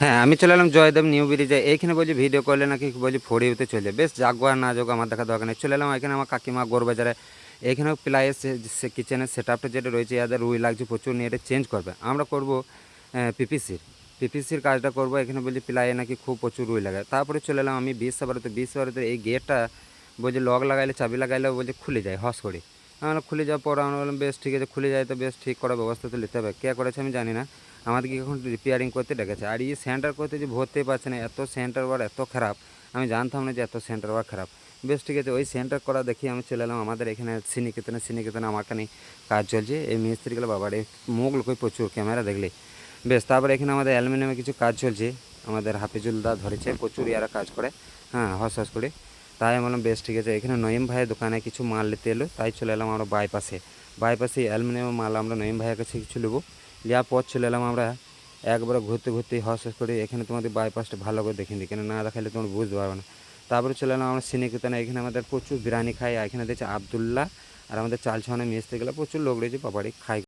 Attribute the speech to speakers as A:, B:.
A: হ্যাঁ আমি চলে এলাম জয়দেব নিউ ব্রিজে এইখানে বলছি ভিডিও করলে নাকি বলছি ফড়িউতে চলে বেশ জাগো আর না যাগো আমার দেখা দরকার নেই। চলে এলাম এখানে আমার কাকিমা গোরবাজারে এখানেও প্লাইয়ের সে কিচেনের সেট আপটা যেটা রয়েছে ইয়াদের রুই লাগছে প্রচুর, নিয়ে এটা চেঞ্জ করবে। আমরা করব পিপিসির পিপিসির কাজটা করব, এখানে বলছি প্লাইয়ে নাকি খুব প্রচুর রুই লাগে তারপরে চলে এলাম আমি বিশ সাবারতে বিশ সাবারতে এই গেটটা বলছে লক লাগাইলে, চাবি লাগাইলে বলছে খুলে যায়, হস করে। আমরা খুলে যাওয়ার পর আমরা বললাম, বেশ, ঠিক আছে, খুলে যায় তো বেশ, ঠিক করার ব্যবস্থা তো নিতে হবে। কে করেছে আমি জানি না। আমাদেরকে এখন রিপেয়ারিং করতে ডেকেছে। আর এই সেন্টার করতে যে ভরতেই পারছে না, এত সেন্টার বার এত খারাপ। আমি জানতাম না যে এত সেন্টার বার খারাপ। বেশ, ঠিক আছে, ওই সেন্টার করা দেখি আমি চলে এলাম। আমাদের এখানে সিনিকেতনে সিনিকেতনে আমার কানে কাজ চলছে। এই মিস্ত্রিগুলো বাবার এই মুখ লোক প্রচুর ক্যামেরা দেখলে। বেশ, তারপরে এখানে আমাদের অ্যালুমিনিয়ামে কিছু কাজ চলছে। আমাদের হাফিজুল দা ধরেছে, প্রচুর ইয়ারা কাজ করে। হ্যাঁ হস হস করে। তাই আমি বললাম, বেশ ঠিক আছে। এখানে নয়িম ভাইয়ের দোকানে কিছু মাল নিতে এলো, তাই চলে এলাম আমরা বাইপাসে বাইপাসে অ্যালুমিনিয়াম মাল আমরা নয়িম ভাইয়ের কাছে কিছু নেব। নেওয়ার পর চলে এলাম আমরা একবারে ঘুরতে ঘুরতে হস হস করে এখানে তোমাদের বাইপাসটা ভালো করে দেখে দিই কেন না দেখালে তোমরা বুঝতে পারবে না। তারপরে চলে এলাম আমরা সিনিকেতনে এখানে আমাদের প্রচুর বিরিয়ানি খাই এখানে দেখছি আবদুল্লাহ আর আমাদের চাল ছাউনে মিস্ত্রিগুলো প্রচুর লোক রয়েছে, পাপাড়ি খাই